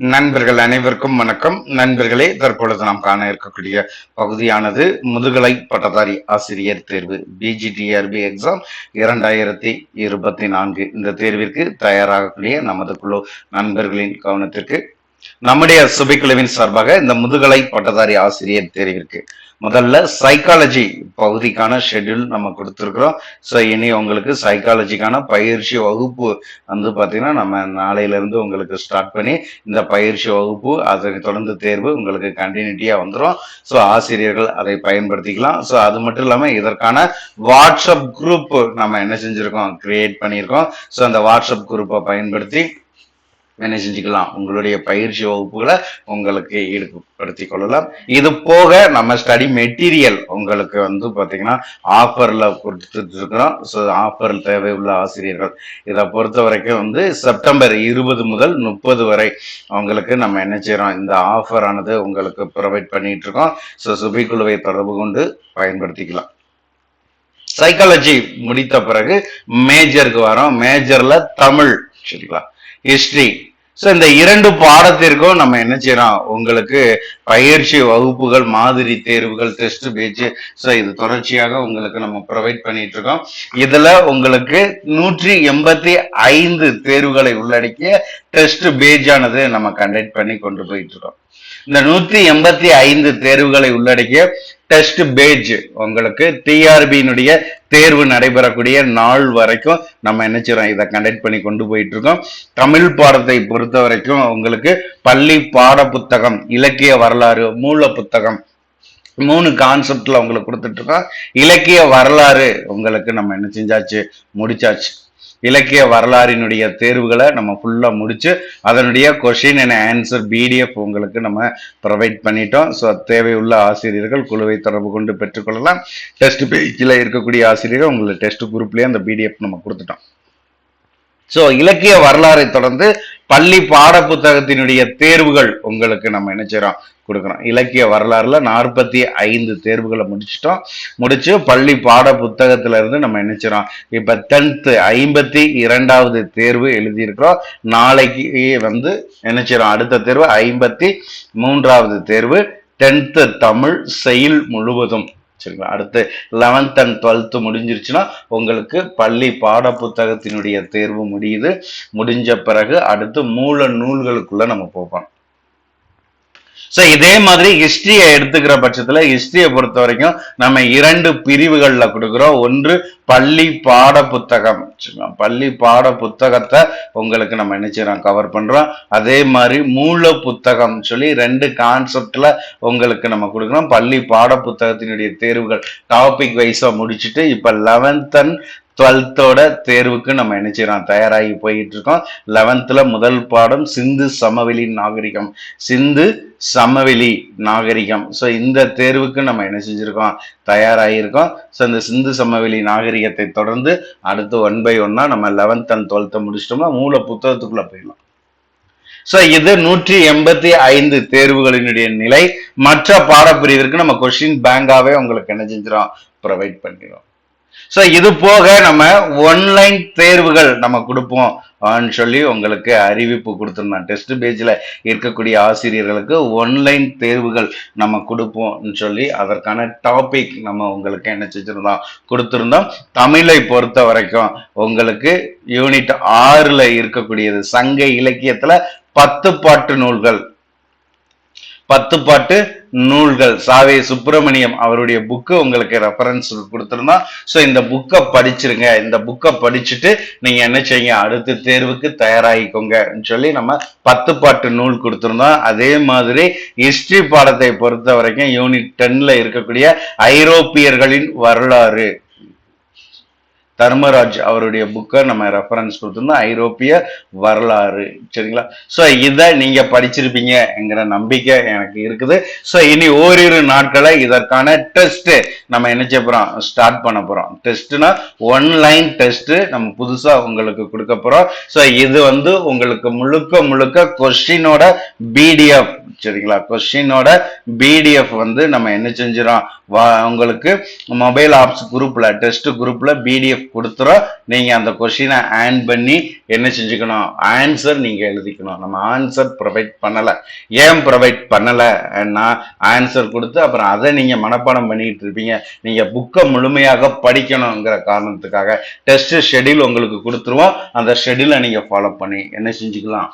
நண்பர்கள் அனைவருக்கும் வணக்கம். நண்பர்களே தற்பொழுது நாம் காண இருக்கக்கூடிய பகுதியானது முதுகலை பட்டதாரி ஆசிரியர் தேர்வு பிஜிடிஆர்பி எக்ஸாம் இரண்டாயிரத்தி இருபத்தி நான்கு. இந்த தேர்விற்கு தயாராகக்கூடிய நமது குழு நண்பர்களின் கவனத்திற்கு நம்முடைய சுபைக்குழுவின் சார்பாக இந்த முதுகலை பட்டதாரி ஆசிரியர் தெரிவிக்கு முதல்ல சைக்காலஜி பகுதிக்கான ஷெட்யூல் நம்ம கொடுத்துருக்குறோம். ஸோ இனி உங்களுக்கு சைக்காலஜிக்கான பயிற்சி வகுப்பு வந்து பார்த்தீங்கன்னா நம்ம நாளையிலேருந்து உங்களுக்கு ஸ்டார்ட் பண்ணி இந்த பயிற்சி வகுப்பு அதனை தொடர்ந்து தேர்வு உங்களுக்கு கண்டினியூட்டியாக வந்துடும் ஸோ ஆசிரியர்கள் அதை பயன்படுத்திக்கலாம். ஸோ அது மட்டும் இல்லாமல் இதற்கான வாட்ஸ்அப் குரூப் நம்ம என்ன செஞ்சுருக்கோம்? கிரியேட் பண்ணியிருக்கோம். ஸோ அந்த வாட்ஸ்அப் குரூப்பை பயன்படுத்தி என்ன செஞ்சுக்கலாம்? உங்களுடைய பயிற்சி வகுப்புகளை உங்களுக்கு ஈடுபடுத்தி கொள்ளலாம். இது போக நம்ம ஸ்டடி மெட்டீரியல் உங்களுக்கு வந்து பார்த்தீங்கன்னா ஆஃபரில் கொடுத்துட்ருக்கிறோம். ஸோ ஆஃபர் தேவை உள்ள ஆசிரியர்கள். இதை பொறுத்த வரைக்கும் வந்து செப்டம்பர் இருபது முதல் முப்பது வரை அவங்களுக்கு நம்ம என்ன செய்கிறோம் இந்த ஆஃபரானது உங்களுக்கு ப்ரொவைட் பண்ணிட்டு இருக்கோம் ஸோ சுபிக்குழுவை தொடர்பு கொண்டு பயன்படுத்திக்கலாம். சைக்காலஜி முடித்த பிறகு மேஜருக்கு வரோம். மேஜரில் தமிழ் சரிங்களா? ஹிஸ்ட்ரி ஸோ இந்த இரண்டு பாடத்திற்கும் நம்ம என்ன செய்யறோம்? உங்களுக்கு பயிற்சி வகுப்புகள் மாதிரி தேர்வுகள் டெஸ்ட் பேச்சு. ஸோ இது தொடர்ச்சியாக உங்களுக்கு நம்ம ப்ரொவைட் பண்ணிட்டு இருக்கோம். இதுல உங்களுக்கு நூற்றி எண்பத்தி ஐந்து தேர்வுகளை உள்ளடக்கிய டெஸ்ட் பேஜானது நம்ம கண்டக்ட் பண்ணி கொண்டு போயிட்டு இருக்கோம். இந்த நூத்தி எண்பத்தி ஐந்து தேர்வுகளை உள்ளடக்கிய டெஸ்ட் பேஜ் உங்களுக்கு டிஆர்பியினுடைய தேர்வு நடைபெறக்கூடிய நாள் வரைக்கும் நம்ம என்ன செய்றோம்? இதை கண்டக்ட் பண்ணி கொண்டு போயிட்டு இருக்கோம் தமிழ் பாடத்தை பொறுத்த வரைக்கும் உங்களுக்கு பள்ளி பாட புத்தகம் இலக்கிய வரலாறு மூல புத்தகம் மூணு கான்செப்ட்ல உங்களுக்கு கொடுத்துட்டு இருக்கோம் இலக்கிய வரலாறு உங்களுக்கு நம்ம என்ன செஞ்சாச்சு? முடிச்சாச்சு. இலக்கிய வரலாறினுடைய தேர்வுகளை நம்ம ஃபுல்லாக முடிச்சு அதனுடைய கொஷின் அண்ட் ஆன்சர் பிடிஎஃப் உங்களுக்கு நம்ம ப்ரொவைட் பண்ணிட்டோம். ஸோ தேவையுள்ள ஆசிரியர்கள் குழுவை தொடர்பு கொண்டு பெற்றுக்கொள்ளலாம். டெஸ்ட் பேஜில் இருக்கக்கூடிய ஆசிரியர்கள் உங்களுக்கு டெஸ்ட் குரூப்லேயே அந்த பிடிஎஃப் நம்ம கொடுத்துட்டோம். ஸோ இலக்கிய வரலாறை தொடர்ந்து பள்ளி பாட புத்தகத்தினுடைய தேர்வுகள் உங்களுக்கு நம்ம என்ன கொடுக்குறோம். இலக்கிய வரலாறுல நாற்பத்தி ஐந்து தேர்வுகளை முடிச்சிட்டோம். முடிச்சு பள்ளி பாட புத்தகத்துல இருந்து நம்ம என்ன இப்ப டென்த்து ஐம்பத்தி இரண்டாவது தேர்வு எழுதியிருக்கிறோம். நாளைக்கு வந்து என்ன அடுத்த தேர்வு ஐம்பத்தி மூன்றாவது தேர்வு. டென்த்து தமிழ் செயல் முழுவதும். சரிங்களா அடுத்து லெவன்த் அண்ட் டுவெல்த்து முடிஞ்சிருச்சுன்னா உங்களுக்கு பள்ளி பாட புத்தகத்தினுடைய தேர்வு முடியுது. முடிஞ்ச பிறகு அடுத்து மூல நூல்களுக்குள்ளே நம்ம போவோம் ஸோ இதே மாதிரி ஹிஸ்டரியை எடுத்துக்கிற பட்சத்தில் ஹிஸ்டரியை பொறுத்த வரைக்கும் நம்ம இரண்டு பிரிவுகளில் கொடுக்குறோம். ஒன்று பள்ளி பாட புத்தகம். பள்ளி பாட புத்தகத்தை உங்களுக்கு நம்ம என்ன செய்யறோம்? கவர் பண்றோம். அதே மாதிரி மூல புத்தகம் சொல்லி ரெண்டு கான்செப்ட்ல உங்களுக்கு நம்ம கொடுக்குறோம். பள்ளி பாட புத்தகத்தினுடைய தேர்வுகள் டாபிக் வைஸா முடிச்சுட்டு இப்ப லெவன்த் அண்ட் டுவெல்த்தோட தேர்வுக்கு நம்ம என்ன செய்யறோம்? தயாராகி போயிட்டு இருக்கோம் லெவன்த்தில் முதல் பாடம் சிந்து சமவெளி நாகரிகம். சிந்து சமவெளி நாகரிகம். ஸோ இந்த தேர்வுக்கு நம்ம என்ன செஞ்சுருக்கோம்? தயாராகியிருக்கோம். ஸோ இந்த சிந்து சமவெளி நாகரிகத்தை தொடர்ந்து அடுத்து ஒன் பை ஒன்னாக நம்ம லெவன்த் அண்ட் டுவெல்த்தை முடிச்சிட்டோம்னா மூல புத்தகத்துக்குள்ளே போயிடலாம். ஸோ இது நூற்றி எண்பத்தி ஐந்து தேர்வுகளினுடைய நிலை. மற்ற பாடப்பிரிவிற்கு நம்ம கொஸ்டின் பேங்காகவே உங்களுக்கு என்ன செஞ்சிடும் ப்ரொவைட் பண்ணிடும் ஸோ இது போக நம்ம ஒன்லைன் தேர்வுகள் நம்ம கொடுப்போம் ஆன்னு சொல்லி உங்களுக்கு அறிவிப்பு கொடுத்துருந்தோம் டெஸ்ட் பேஜில் இருக்கக்கூடிய ஆசிரியர்களுக்கு ஒன்லைன் தேர்வுகள் நம்ம கொடுப்போம்னு சொல்லி அதற்கான டாபிக் நம்ம உங்களுக்கு என்ன கொடுத்துருந்தோம். தமிழை பொறுத்த வரைக்கும் உங்களுக்கு யூனிட் ஆறுல இருக்கக்கூடியது சங்க இலக்கியத்துல பத்து பாட்டு நூல்கள். பத்து பாட்டு நூல்கள். சாவே சுப்பிரமணியம் அவருடைய புக்கு உங்களுக்கு ரெஃபரன்ஸ் கொடுத்துருந்தோம் ஸோ இந்த புக்கை படிச்சிருங்க. இந்த புக்கை படிச்சுட்டு நீங்கள் என்ன செய்யுங்க? அடுத்த தேர்வுக்கு தயாராகிக்கோங்கன்னு சொல்லி நம்ம பத்து பாட்டு நூல் கொடுத்துருந்தோம். அதே மாதிரி ஹிஸ்ட்ரி பாடத்தை பொறுத்த வரைக்கும் யூனிட் டென்னில் இருக்கக்கூடிய ஐரோப்பியர்களின் வரலாறு. தர்மராஜ் அவருடைய புக்கை நம்ம ரெஃபரன்ஸ் கொடுத்துருந்தோம் ஐரோப்பிய வரலாறு. சரிங்களா? ஸோ இதை நீங்கள் படிச்சிருப்பீங்கங்கிற நம்பிக்கை எனக்கு இருக்குது. ஸோ இனி ஓரிரு நாட்களை இதற்கான டெஸ்ட்டு நம்ம என்ன செய்ய போகிறோம் ஸ்டார்ட் பண்ண போகிறோம் டெஸ்ட்னா ஒன்லைன் டெஸ்ட்டு நம்ம புதுசாக உங்களுக்கு கொடுக்க போகிறோம் ஸோ இது வந்து உங்களுக்கு முழுக்க முழுக்க கொஸ்டினோட பிடிஎஃப் சரிங்களா? கொஸ்டினோட பிடிஎஃப் வந்து நம்ம என்ன செஞ்சிடறோம்? வா உங்களுக்கு மொபைல் ஆப்ஸ் குரூப்பில் டெஸ்ட் குரூப்பில் பிடிஎஃப் கொடுத்துறோம். நீங்கள் அந்த கொஷினை ஆன் பண்ணி என்ன செஞ்சுக்கணும்? ஆன்சர் நீங்கள் எழுதிக்கணும். நம்ம ஆன்சர் ப்ரொவைட் பண்ணலை. ஏன் ப்ரொவைட் பண்ணலைன்னா ஆன்சர் கொடுத்து அப்புறம் அதை நீங்கள் மனப்பாடம் பண்ணிக்கிட்டு இருப்பீங்க. நீங்கள் புக்கை முழுமையாக படிக்கணுங்கிற காரணத்துக்காக டெஸ்ட் ஷெட்யூல் உங்களுக்கு கொடுத்துருவோம். அந்த ஷெட்யூலை நீங்கள் ஃபாலோ பண்ணி என்ன செஞ்சுக்கலாம்?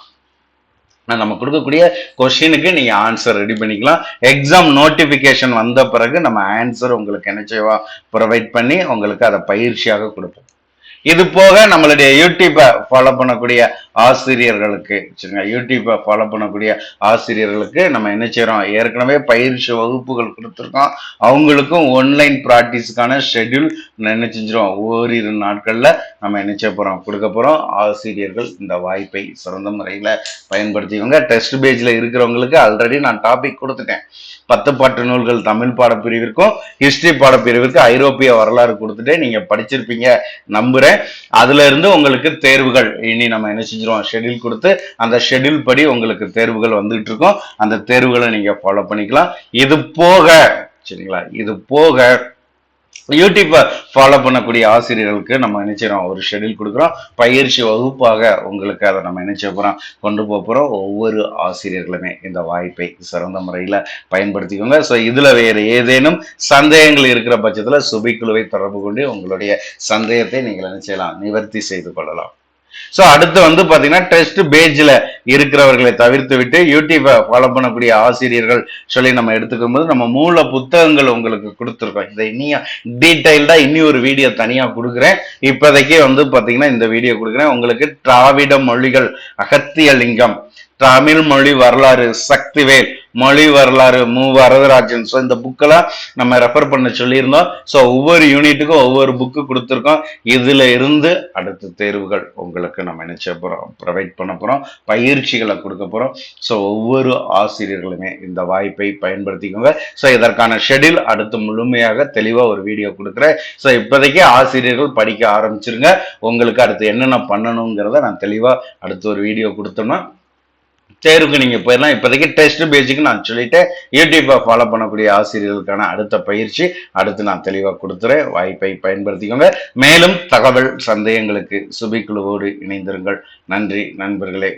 நம்ம கொடுக்கக்கூடிய கொஷினுக்கு நீங்க ஆன்சர் ரெடி பண்ணிக்கலாம். எக்ஸாம் நோட்டிபிகேஷன் வந்த பிறகு நம்ம ஆன்சர் உங்களுக்கு என்ன ப்ரொவைட் பண்ணி உங்களுக்கு அதை பயிற்சியாக கொடுப்போம். இது போக நம்மளுடைய யூடியூப்பை ஃபாலோ பண்ணக்கூடிய ஆசிரியர்களுக்கு சரிங்களா யூடியூப்பை ஃபாலோ பண்ணக்கூடிய ஆசிரியர்களுக்கு நம்ம என்ன செய்கிறோம் ஏற்கனவே பயிற்சி வகுப்புகள் கொடுத்துருக்கோம். அவங்களுக்கும் ஒன்லைன் ப்ராக்டிஸ்க்கான ஷெட்யூல் என்ன செஞ்சிடும் ஓரிரு நாட்களில் நம்ம என்ன செய்ய போகிறோம் கொடுக்க போகிறோம் ஆசிரியர்கள் இந்த வாய்ப்பை சிறந்த முறையில் பயன்படுத்திக்கோங்க டெஸ்ட் பேஜில் இருக்கிறவங்களுக்கு ஆல்ரெடி நான் டாபிக் கொடுத்துட்டேன். பத்து பாட்டு நூல்கள் தமிழ் பாடப்பிரிவிற்கும் ஹிஸ்ட்ரி பாடப்பிரிவிற்கும் ஐரோப்பிய வரலாறு கொடுத்துட்டு நீங்கள் படிச்சிருப்பீங்க நம்புகிறேன் அதுல இருந்து உங்களுக்கு தேர்வுகள். இனி நம்ம என்ன செஞ்சிருவோம்? ஷெடியூல் கொடுத்து அந்த ஷெட்யூல் படி உங்களுக்கு தேர்வுகள் வந்துகிட்டு இருக்கும். அந்த தேர்வுகளை நீங்க ஃபாலோ பண்ணிக்கலாம். இது போக சரிங்களா? இது போக யூடியூப்பை ஃபாலோ பண்ணக்கூடிய ஆசிரியர்களுக்கு நம்ம நினைச்சிடும் ஒரு ஷெட்யூல் கொடுக்குறோம். பயிற்சி வகுப்பாக உங்களுக்கு அதை நம்ம நினைச்ச போகிறோம் கொண்டு போக போகிறோம் ஒவ்வொரு ஆசிரியர்களுமே இந்த வாய்ப்பை சிறந்த முறையில் பயன்படுத்திக்கோங்க. ஸோ இதில் வேறு ஏதேனும் சந்தேகங்கள் இருக்கிற பட்சத்தில் சுபிக்குழுவை தொடர்பு கொண்டு உங்களுடைய சந்தேகத்தை நீங்கள் என்ன செய்யலாம்? நிவர்த்தி செய்து கொள்ளலாம். ஸோ அடுத்து வந்து பார்த்தீங்கன்னா டெஸ்ட் பேஜில் இருக்கிறவர்களை தவிர்த்து விட்டு யூடியூப்பை ஃபாலோ பண்ணக்கூடிய ஆசிரியர்கள் சொல்லி நம்ம எடுத்துக்கும் போது நம்ம மூல புத்தகங்கள் உங்களுக்கு கொடுத்துருக்கோம். இதை இனியும் டீட்டெயில்டாக இனி ஒரு வீடியோ தனியாக கொடுக்குறேன். இப்போதைக்கு வந்து பார்த்தீங்கன்னா இந்த வீடியோ கொடுக்குறேன். உங்களுக்கு திராவிட மொழிகள் அகத்திய லிங்கம் தமிழ் மொழி வரலாறு சக்திவேல் மொழி வரலாறு மு வரதராஜன். ஸோ இந்த புக்கெல்லாம் நம்ம ரெஃபர் பண்ண சொல்லியிருந்தோம். ஸோ ஒவ்வொரு யூனிட்டுக்கும் ஒவ்வொரு புக்கு கொடுத்துருக்கோம். இதில் இருந்து அடுத்த தேர்வுகள் உங்களுக்கு நம்ம நினைச்ச போகிறோம் ப்ரொவைட் பண்ண போகிறோம் பயிற்சிகளை கொடுக்க போகிறோம் ஸோ ஒவ்வொரு ஆசிரியர்களுமே இந்த வாய்ப்பை பயன்படுத்திக்கோங்க. ஸோ இதற்கான ஷெடியூல் அடுத்து முழுமையாக தெளிவாக ஒரு வீடியோ கொடுக்குறேன். ஸோ இப்போதைக்கு ஆசிரியர்கள் படிக்க ஆரம்பிச்சிருங்க. உங்களுக்கு அடுத்து என்னென்ன பண்ணணுங்கிறத நான் தெளிவாக அடுத்து ஒரு வீடியோ கொடுத்தோம்னா தேர்வுக்கு நீங்கள் போயிடலாம் இப்போதைக்கு டெஸ்ட் பேஜுக்கு நான் சொல்லிட்டேன் யூடியூப்பை ஃபாலோ பண்ணக்கூடிய ஆசிரியர்களுக்கான அடுத்த பயிற்சி அடுத்து நான் தெளிவாக கொடுத்துறேன். வாய்ப்பை பயன்படுத்திக்கோங்க. மேலும் தகவல் சந்தேகங்களுக்கு சுபிக்குழுவோடு இணைந்திருங்கள். நன்றி நண்பர்களே.